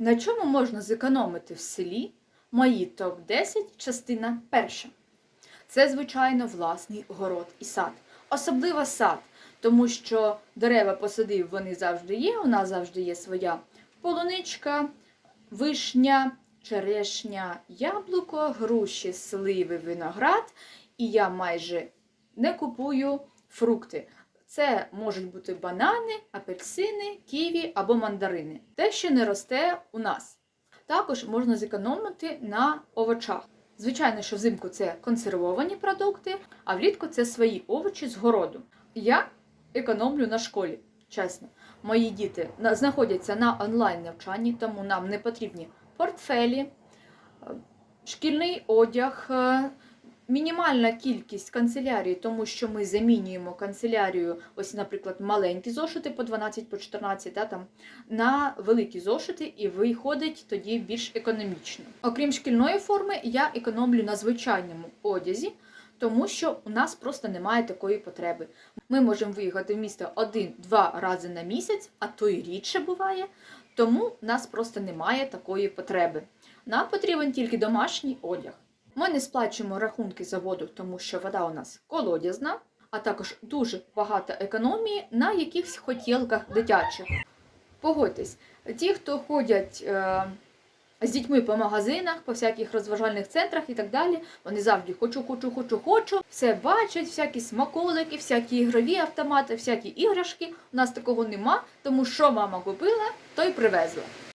На чому можна зекономити в селі? Мої топ-10, частина перша. Це, звичайно, власний город і сад. Особливо сад, тому що дерева посадив, вони завжди є. У нас завжди є своя полуничка, вишня, черешня, яблуко, груші, сливи, виноград. І я майже не купую фрукти. Це можуть бути банани, апельсини, ківі або мандарини. Те, що не росте у нас. Також можна зекономити на овочах. Звичайно, що взимку це консервовані продукти, а влітку це свої овочі з городу. Я економлю на школі, чесно. Мої діти на- знаходяться на онлайн навчанні, тому нам не потрібні портфелі, шкільний одяг, е, мінімальна кількість канцелярії, тому що ми замінюємо канцелярію, ось, наприклад, маленькі зошити по 12, по 14, да, там, на великі зошити, і виходить тоді більш економічно. Окрім шкільної форми, я економлю на звичайному одязі, тому що у нас просто немає такої потреби. Ми можемо виїхати в місто один-два рази на місяць, а то й рідше буває. Тому в нас просто немає такої потреби. Нам потрібен тільки домашній одяг. Ми не сплачуємо рахунки за воду, тому що вода у нас колодязна, а також дуже багато економії на якихось хотілках дитячих. Погодьтесь, ті, хто ходять е, з дітьми по магазинах, по всяких розважальних центрах і так далі, вони завжди хочу, хочу, хочу, хочу. Все бачать, всякі смаколики, всякі ігрові автомати, всякі іграшки. У нас такого нема, тому що мама купила, то й привезла.